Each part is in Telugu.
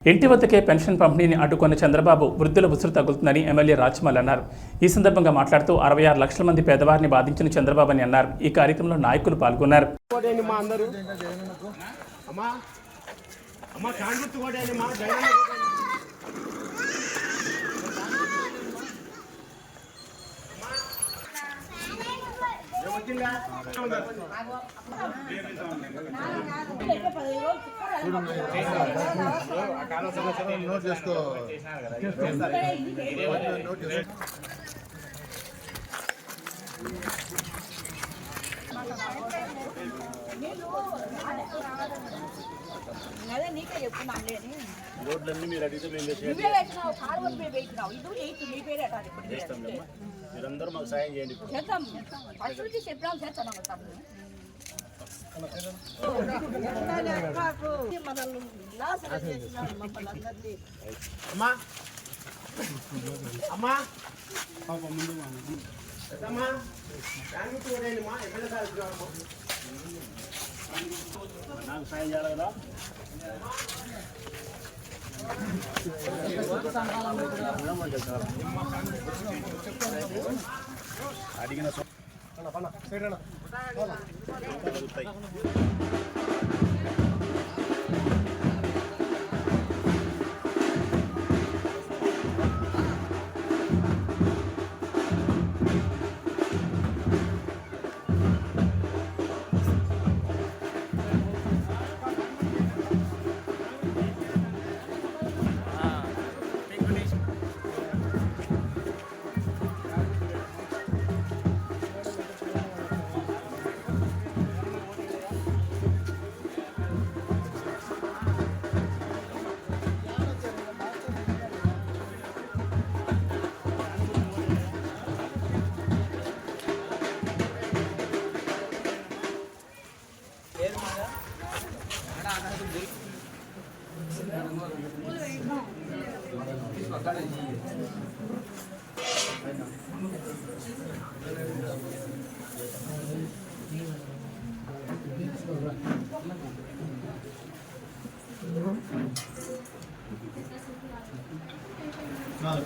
ఇంటి వద్దకే పెన్షన్ పంపిణీని అడ్డుకున్న చంద్రబాబు వృద్ధుల ఉసురు తగులుతుందని ఎమ్మెల్యే రాజ్మల్ అన్నారు. ఈ సందర్భంగా మాట్లాడుతూ అరవై ఆరు లక్షల మంది పేదవారిని బాధించిన చంద్రబాబు అని అన్నారు. ఈ కార్యక్రమంలో నాయకులు పాల్గొన్నారు. అమ్మా అమ్మా కాన్ గుర్తు కొట్టండి మా జగన్ కొట్టండి నోట్ చేసుకో నోట్ చేసుకో అదే రోడ్లన్నీ మీరు అడిగితే మేము చేస్తాం? మీరందరూ మాకు సాయం చేయండి అమ్మా అమ్మా. అమ్మా. కాన్ గుర్తు కొట్టండి మా? ఎక్కడ నాకు సాయం చేయాలి కదా అడిగిన సో- దొరుకుతాయి.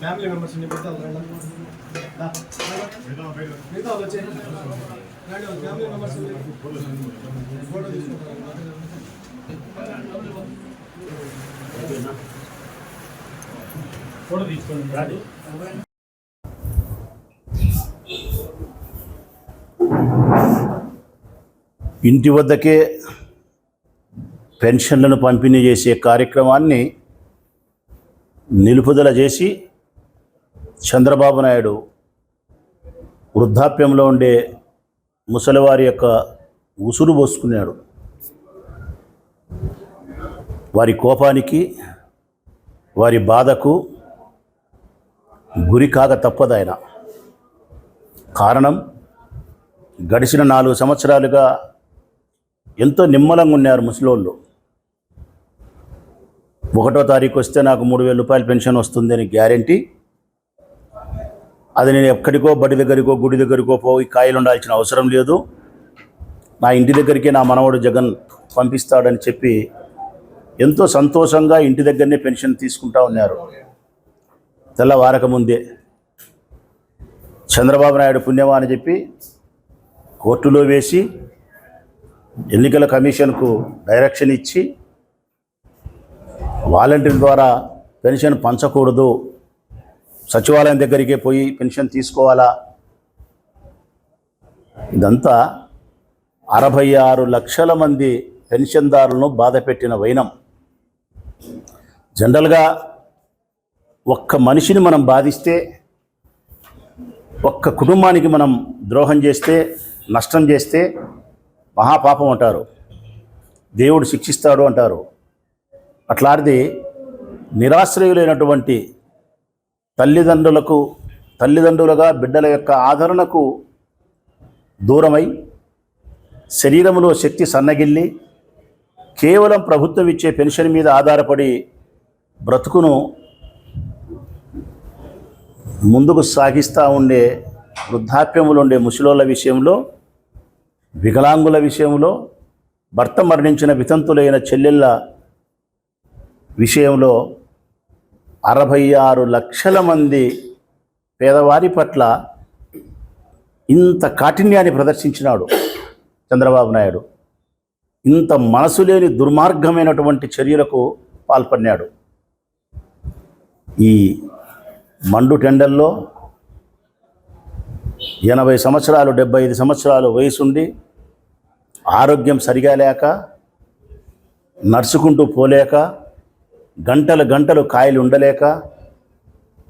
ఫ్యామిలీ మెంబర్స్ మిగతా మిగతా ఫ్యామిలీ మెంబర్స్ ఫోటో తీసుకుంటారు. ఫోటో తీసుకోండి. రాదు. ఇంటి వద్దకే పెన్షన్లను పంపిణీ చేసే కార్యక్రమాన్ని నిలుపుదల చేసి చంద్రబాబు నాయుడు వృద్ధాప్యంలో ఉండే ముసలివారి యొక్క ఉసురు పోసుకున్నాడు. వారి కోపానికి వారి బాధకు గురి కాక తప్పదాయన కారణం గడిచిన నాలుగు సంవత్సరాలుగా ఎంతో నిమ్మలంగా ఉన్నారు ముసలోళ్ళు. ఒకటో తారీఖు వస్తే నాకు మూడు వేల రూపాయల పెన్షన్ వస్తుందని గ్యారంటీ. అది నేను ఎక్కడికో బడి దగ్గరికో గుడి దగ్గరికో పోయి కాయలు ఉండాల్సిన అవసరం లేదు. నా ఇంటి దగ్గరికి నా మనవడు జగన్ పంపిస్తాడని చెప్పి ఎంతో సంతోషంగా ఇంటి దగ్గరనే పెన్షన్ తీసుకుంటా ఉన్నారు. తెల్లవారక ముందే. చంద్రబాబు నాయుడు పుణ్యమా అని చెప్పి కోర్టులో వేసి ఎన్నికల కమిషన్కు డైరెక్షన్ ఇచ్చి వాలంటీర్ ద్వారా పెన్షన్ పంచకూడదు సచివాలయం దగ్గరికే పోయి పెన్షన్ తీసుకోవాలా? ఇదంతా అరవై ఆరు లక్షల మంది పెన్షన్దారులను బాధపెట్టిన వైనం. జనరల్గా ఒక్క మనిషిని మనం బాధిస్తే ఒక్క కుటుంబానికి మనం ద్రోహం చేస్తే నష్టం చేస్తే మహాపాపం అంటారు. దేవుడు శిక్షిస్తాడు అంటారు. అట్లాంటిది నిరాశ్రయులైనటువంటి తల్లిదండ్రులకు తల్లిదండ్రులుగా బిడ్డల యొక్క ఆదరణకు దూరమై శరీరంలో శక్తి సన్నగిల్లి కేవలం ప్రభుత్వం ఇచ్చే పెన్షన్ మీద ఆధారపడి బ్రతుకును ముందుకు సాగిస్తూ ఉండే వృద్ధాప్యములు ఉండే ముసలోళ్ళ విషయంలో వికలాంగుల విషయంలో భర్త మరణించిన వితంతులైన చెల్లెళ్ళ విషయంలో అరవై ఆరు లక్షల మంది పేదవారి పట్ల ఇంత కాఠిన్యాన్ని ప్రదర్శించినాడు చంద్రబాబు నాయుడు. ఇంత మనసు లేని దుర్మార్గమైనటువంటి చర్యలకు పాల్పడినాడు. ఈ మండు టెండల్లో ఎనభై సంవత్సరాలు డెబ్బై ఐదు సంవత్సరాలు వయసుండి ఆరోగ్యం సరిగా లేక నడుచుకుంటూ పోలేక గంటలు గంటలు కాయలు ఉండలేక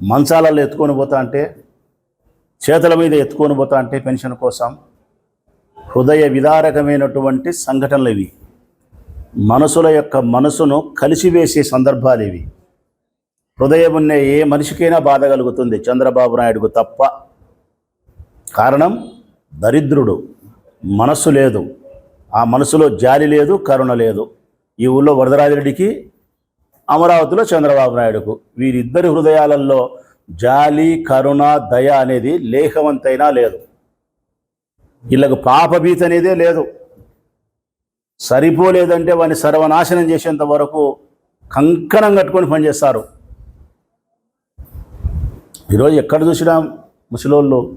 మంచాలలో ఎత్తుకొని పోతా అంటే చేతుల మీద ఎత్తుకొని పోతా అంటే పెన్షన్ కోసం హృదయ విదారకమైనటువంటి సంఘటనలు ఇవి. మనసుల యొక్క మనసును కలిసివేసే సందర్భాలు ఇవి. హృదయం ఉన్న ఏ మనిషికైనా బాధ కలుగుతుంది. చంద్రబాబు నాయుడుకు తప్ప. కారణం దరిద్రుడు. మనస్సు లేదు. ఆ మనసులో జాలి లేదు కరుణ లేదు. ఈ ఊళ్ళో వరదరాజిరెడ్డికి అమరావతిలో చంద్రబాబు నాయుడుకు. వీరిద్దరి హృదయాలలో జాలి కరుణ దయ అనేది లేఖవంతైనా లేదు. వీళ్ళకు పాపభీతి అనేదే లేదు. సరిపోలేదంటే వాడిని సర్వనాశనం చేసేంత వరకు కంకణం కట్టుకొని పనిచేస్తారు. ఈరోజు ఎక్కడ చూసినా ముసలోళ్ళు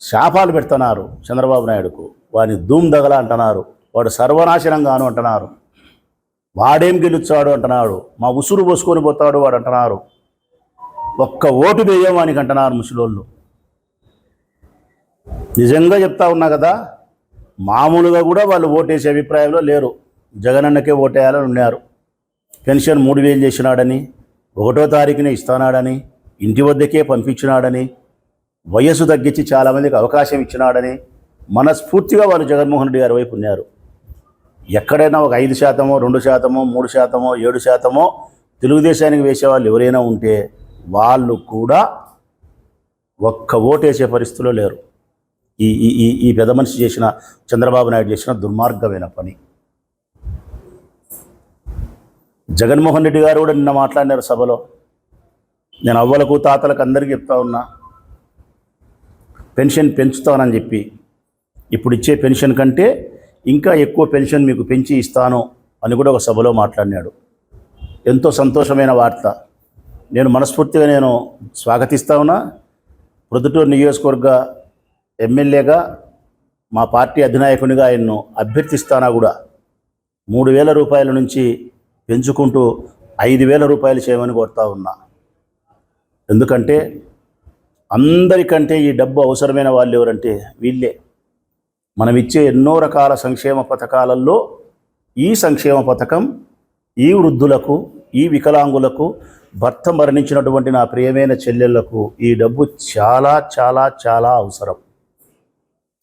శాపాలు పెడుతున్నారు చంద్రబాబు నాయుడుకు. వాడిని ధూమ్ దగల అంటున్నారు. వాడు సర్వనాశనం గాను అంటున్నారు. వాడేం గెలుచాడు అంటున్నాడు మా ఉసురు పోసుకొని పోతాడు వాడు అంటున్నారు. ఒక్క ఓటు వేయం వానికి అంటున్నారు ముసలోళ్ళు. నిజంగా చెప్తా ఉన్నా కదా మామూలుగా కూడా వాళ్ళు ఓటేసే అభిప్రాయంలో లేరు. జగనన్నకే ఓటేయాలని ఉన్నారు. పెన్షన్ మూడు వేలు చేసినాడని ఒకటో తారీఖునే ఇస్తానాడని ఇంటి వద్దకే పంపించినాడని వయస్సు తగ్గించి చాలామందికి అవకాశం ఇచ్చినాడని మనస్ఫూర్తిగా వాళ్ళు జగన్మోహన్ రెడ్డి గారి వైపు ఉన్నారు. ఎక్కడైనా ఒక ఐదు శాతమో రెండు శాతమో మూడు శాతమో ఏడు శాతమో తెలుగుదేశానికి వేసే వాళ్ళు ఎవరైనా ఉంటే వాళ్ళు కూడా ఒక్క ఓటేసే పరిస్థితిలో లేరు. ఈ ఈ ఈ ఈ పెద్ద మనిషి చేసిన చంద్రబాబు నాయుడు చేసిన దుర్మార్గమైన పని. జగన్మోహన్ రెడ్డి గారు కూడా నిన్న మాట్లాడినారు సభలో. నేను అవ్వలకు తాతలకు అందరికీ చెప్తా ఉన్నా పెన్షన్ పెంచుతానని చెప్పి ఇప్పుడు ఇచ్చే పెన్షన్ కంటే ఇంకా ఎక్కువ పెన్షన్ మీకు పెంచి ఇస్తాను అని కూడా ఒక సభలో మాట్లాడినాడు. ఎంతో సంతోషమైన వార్త. నేను మనస్ఫూర్తిగా నేను స్వాగతిస్తా ఉన్నా. ప్రొద్దుటూరు నియోజకవర్గ ఎమ్మెల్యేగా మా పార్టీ అధినాయకునిగా ఆయన్ను అభ్యర్థిస్తానా కూడా మూడు వేల రూపాయల నుంచి పెంచుకుంటూ ఐదు వేల రూపాయలు చేయమని కోరుతా ఉన్నా. ఎందుకంటే అందరికంటే ఈ డబ్బు అవసరమైన వాళ్ళు ఎవరంటే వీళ్ళే. మనం ఇచ్చే ఎన్నో రకాల సంక్షేమ పథకాలలో ఈ సంక్షేమ పథకం ఈ వృద్ధులకు ఈ వికలాంగులకు భర్త మరణించినటువంటి నా ప్రియమైన చెల్లెళ్ళకు ఈ డబ్బు చాలా చాలా చాలా అవసరం.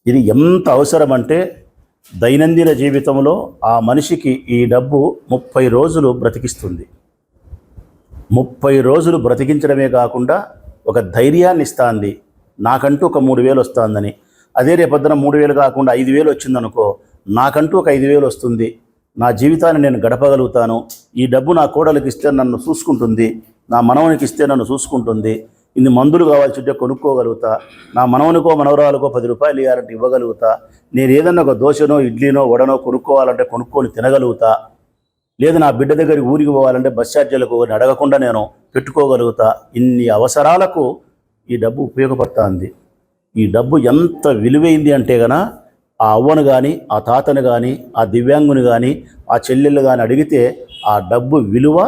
ఇది ఎంత అవసరం అంటే దైనందిన జీవితంలో ఆ మనిషికి ఈ డబ్బు ముప్పై రోజులు బ్రతికిస్తుంది. ముప్పై రోజులు బ్రతికించడమే కాకుండా ఒక ధైర్యాన్ని ఇస్తాంది నాకంటూ ఒక మూడు వేలు వస్తుందని. అదే రేపొద్దున మూడు వేలు కాకుండా ఐదు వేలు వచ్చిందనుకో నాకంటూ ఒక ఐదు వేలు వస్తుంది. నా జీవితాన్ని నేను గడపగలుగుతాను. ఈ డబ్బు నా కోడలికి ఇస్తే నన్ను చూసుకుంటుంది. నా మనవనికి ఇస్తే నన్ను చూసుకుంటుంది. ఇన్ని మందులు కావాల్సి ఉంటే కొనుక్కోగలుగుతా. నా మనవనికో మనవరాలకో పది రూపాయలు ఇవ్వాలంటే ఇవ్వగలుగుతా. నేను ఏదన్నా ఒక దోశనో ఇడ్లీనో వడనో కొనుక్కోవాలంటే కొనుక్కొని తినగలుగుతా. లేదు నా బిడ్డ దగ్గరికి ఊరికి పోవాలంటే బస్ ఛార్జీలకు అడగకుండా నేను పెట్టుకోగలుగుతా. ఇన్ని అవసరాలకు ఈ డబ్బు ఉపయోగపడుతుంది. ఈ డబ్బు ఎంత విలువైంది అంటే గన ఆ అవ్వను కానీ ఆ తాతను కానీ ఆ దివ్యాంగుని కానీ ఆ చెల్లెళ్ళు కానీ అడిగితే ఆ డబ్బు విలువ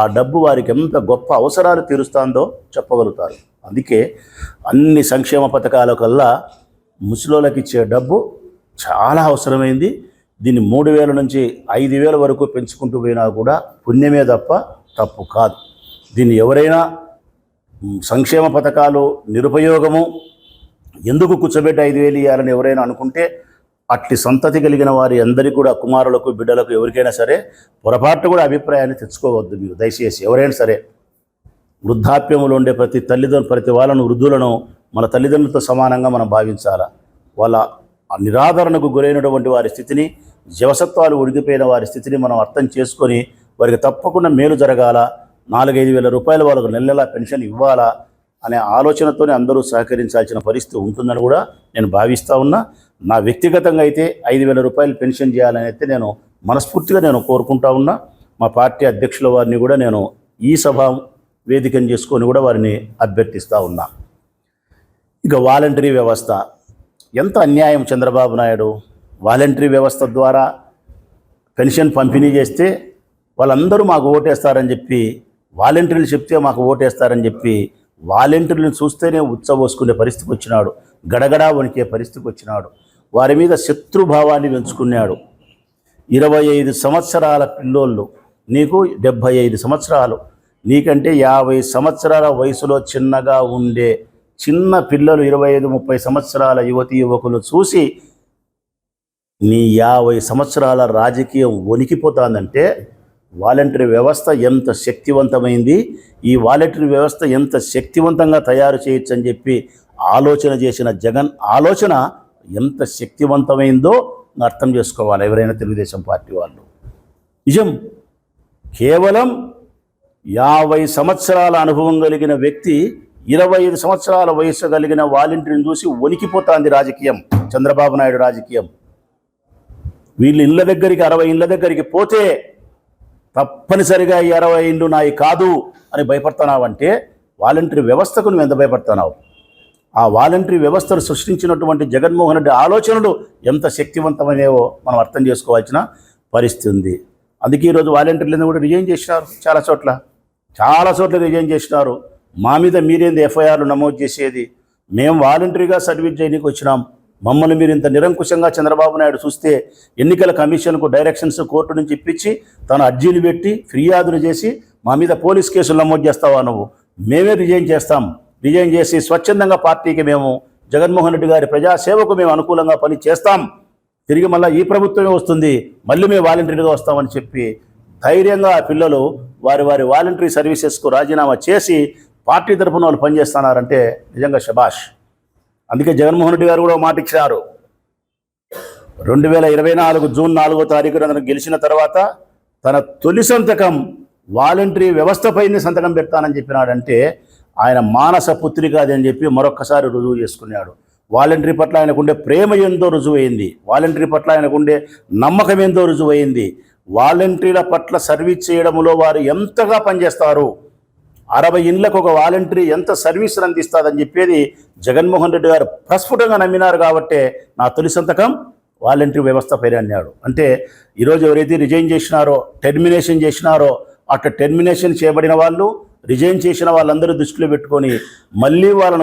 ఆ డబ్బు వారికి ఎంత గొప్ప అవసరాలు తీరుస్తుందో చెప్పగలుగుతారు. అందుకే అన్ని సంక్షేమ పథకాల కల్లా ముసలోళ్ళకి ఇచ్చే డబ్బు చాలా అవసరమైంది. దీన్ని మూడు వేల నుంచి ఐదు వేల వరకు పెంచుకుంటూ పోయినా కూడా పుణ్యమే తప్ప తప్పు కాదు. దీన్ని ఎవరైనా సంక్షేమ పథకాలు నిరుపయోగము ఎందుకు కూర్చోబెట్టి ఐదు వేలు ఇవ్వాలని ఎవరైనా అనుకుంటే అట్టి సంతతి కలిగిన వారి అందరికీ కూడా కుమారులకు బిడ్డలకు ఎవరికైనా సరే పొరపాటు కూడా అభిప్రాయాన్ని తెచ్చుకోవద్దు మీరు. దయచేసి ఎవరైనా సరే వృద్ధాప్యములు ఉండే ప్రతి తల్లిదండ్రులు ప్రతి వాళ్ళను వృద్ధులను మన తల్లిదండ్రులతో సమానంగా మనం భావించాలా? వాళ్ళ నిరాదరణకు గురైనటువంటి వారి స్థితిని జవసత్వాలు ఉడికిపోయిన వారి స్థితిని మనం అర్థం చేసుకొని వారికి తప్పకుండా మేలు జరగాల? నాలుగైదు వేల రూపాయలు వాళ్ళకు నెల నెలా పెన్షన్ ఇవ్వాలా? అనే ఆలోచనతోనే అందరూ సహకరించాల్సిన పరిస్థితి ఉంటుందని కూడా నేను భావిస్తూ ఉన్నా. నా వ్యక్తిగతంగా అయితే ఐదు వేల రూపాయలు పెన్షన్ చేయాలని అయితే నేను మనస్ఫూర్తిగా నేను కోరుకుంటా ఉన్నా. మా పార్టీ అధ్యక్షుల వారిని కూడా నేను ఈ సభ వేదికను చేసుకొని కూడా వారిని అభ్యర్థిస్తూ ఉన్నా. ఇక వాలంటరీ వ్యవస్థ. ఎంత అన్యాయం చంద్రబాబు నాయుడు. వాలంటరీ వ్యవస్థ ద్వారా పెన్షన్ పంపిణీ చేస్తే వాళ్ళందరూ మాకు ఓటేస్తారని చెప్పి వాలంటీర్లు చెప్తే మాకు ఓటేస్తారని చెప్పి వాలంటీర్లను చూస్తేనే ఉచ్చబోసుకునే పరిస్థితికి వచ్చినాడు. గడగడా వణికే పరిస్థితికి వచ్చినాడు. వారి మీద శత్రుభావాన్ని పెంచుకున్నాడు. ఇరవై ఐదు సంవత్సరాల పిల్లోళ్ళు నీకు డెబ్భై ఐదు సంవత్సరాలు. నీకంటే యాభై సంవత్సరాల వయసులో చిన్నగా ఉండే చిన్న పిల్లలు ఇరవై ఐదు ముప్పై సంవత్సరాల యువతి యువకులు చూసి నీ యాభై సంవత్సరాల రాజకీయం వణికిపోతుందంటే వాలంటరీ వ్యవస్థ ఎంత శక్తివంతమైంది ఈ వాలంటరీ వ్యవస్థ ఎంత శక్తివంతంగా తయారు చేయొచ్చు అని చెప్పి ఆలోచన చేసిన జగన్ ఆలోచన ఎంత శక్తివంతమైందో అర్థం చేసుకోవాలి ఎవరైనా తెలుగుదేశం పార్టీ వాళ్ళు. నిజం కేవలం యాభై సంవత్సరాల అనుభవం కలిగిన వ్యక్తి ఇరవై ఐదు సంవత్సరాల వయసు కలిగిన వాలంటీర్ని చూసి వణికిపోతాంది రాజకీయం చంద్రబాబు నాయుడు రాజకీయం. వీళ్ళు ఇళ్ళ దగ్గరికి అరవై ఇళ్ళ దగ్గరికి పోతే తప్పనిసరిగా ఈ అరవై ఇళ్ళు నాయి కాదు అని భయపడుతున్నావంటే వాలంటరీ వ్యవస్థకు నువ్వు ఎంత భయపడుతున్నావు? ఆ వాలంటరీ వ్యవస్థను సృష్టించినటువంటి జగన్మోహన్ రెడ్డి ఆలోచనలు ఎంత శక్తివంతమైనవో మనం అర్థం చేసుకోవాల్సిన పరిస్థితి ఉంది. అందుకే ఈరోజు వాలంటీర్లను కూడా రిజైన్ చేసినారు చాలా చోట్ల. చాలా చోట్ల రిజైన్ చేసినారు. మా మీద మీరేంది ఎఫ్ఐఆర్లు నమోదు చేసేది? మేము వాలంటరీగా సర్వీస్ చేయడానికి వచ్చినాం. మమ్మల్ని మీరు ఇంత నిరంకుశంగా చంద్రబాబు నాయుడు చూస్తే ఎన్నికల కమిషన్కు డైరెక్షన్స్ కోర్టు నుంచి ఇప్పించి తన అర్జీలు పెట్టి ఫిర్యాదులు చేసి మా మీద పోలీస్ కేసులు నమోదు చేస్తావా నువ్వు? మేమే రిజైన్ చేస్తాం. రిజైన్ చేసి స్వచ్ఛందంగా పార్టీకి మేము జగన్మోహన్ రెడ్డి గారి ప్రజాసేవకు మేము అనుకూలంగా పని చేస్తాం. తిరిగి మళ్ళీ ఈ ప్రభుత్వమే వస్తుంది. మళ్ళీ మేము వాలంటీర్గా వస్తామని చెప్పి ధైర్యంగా ఆ పిల్లలు వారి వారి వాలంటరీ సర్వీసెస్కు రాజీనామా చేసి పార్టీ తరఫున వాళ్ళు పనిచేస్తున్నారంటే నిజంగా శబాష్ అందుకే జగన్మోహన్ రెడ్డి గారు కూడా మాట ఇచ్చారు రెండు వేల ఇరవై నాలుగు జూన్ నాలుగో తారీఖున తను గెలిచిన తర్వాత తన తొలి సంతకం వాలంటరీ వ్యవస్థపైనే సంతకం పెడతానని చెప్పినాడంటే ఆయన మానస పుత్రి కాదని చెప్పి మరొక్కసారి రుజువు చేసుకున్నాడు. వాలంటరీ పట్ల ఆయనకుండే ప్రేమ ఏందో రుజువైంది. వాలంటరీ పట్ల ఆయనకుండే నమ్మకం ఏందో రుజువైంది. వాలంటీర్ల పట్ల సర్వీస్ చేయడంలో వారు ఎంతగా పనిచేస్తారు? అరవై ఇండ్లకు ఒక వాలంటరీ ఎంత సర్వీసులు అందిస్తుందని చెప్పేది జగన్మోహన్ రెడ్డి గారు ప్రస్ఫుటంగా నమ్మినారు కాబట్టే నా తొలి సంతకం వాలంటరీ వ్యవస్థ పైన అన్నాడు. అంటే ఈరోజు ఎవరైతే రిజైన్ చేసినారో టెర్మినేషన్ చేసినారో అట్లా టెర్మినేషన్ చేయబడిన వాళ్ళు రిజైన్ చేసిన వాళ్ళందరూ దృష్టిలో పెట్టుకొని మళ్ళీ వాళ్ళను